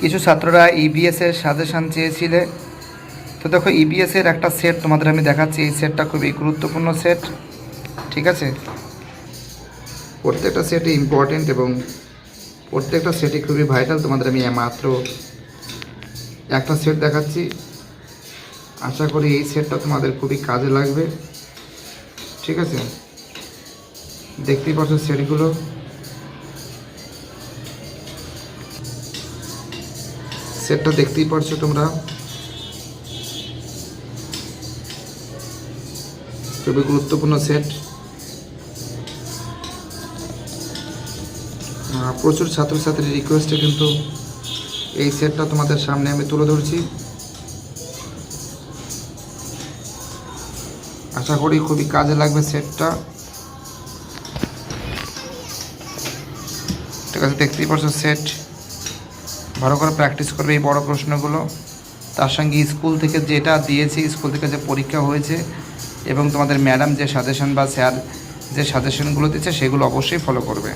কিছু ছাত্ররা ইবিএস এর সাজেশন চেয়েছিলে। তো দেখো ইবিএস এর একটা সেট তোমাদের আমি দেখাচ্ছি। এই সেটটা খুবই গুরুত্বপূর্ণ সেট ঠিক আছে? প্রত্যেকটা সেটই ইম্পর্টেন্ট এবং প্রত্যেকটা সেটই খুবই ভাইটাল তোমাদের আমি মাত্র একটা সেট দেখাচ্ছি। আশা করি এই সেটটা তোমাদের খুবই কাজে লাগবে, ঠিক আছে? দেখতেই পাচ্ছ সেটগুলো সেটটা দেখতেই পারছ তোমরা? খুবই গুরুত্বপূর্ণ সেট প্রচুর ছাত্রছাত্রীর রিকোয়েস্টে কিন্তু এই সেটটা তোমাদের সামনে আমি তুলে ধরছি। আশা করি খুবই কাজে লাগবে সেটটা ঠিক আছে, দেখতেই পাচ্ছ সেট ভালো করে প্র্যাকটিস করবে এই বড় প্রশ্নগুলো। তার সঙ্গে স্কুল থেকে যেটা দিয়েছি স্কুল থেকে যে পরীক্ষা হয়েছে এবং তোমাদের ম্যাডাম যে সাজেশন বা স্যার যে সাজেশনগুলো দিচ্ছে, সেগুলো অবশ্যই ফলো করবে।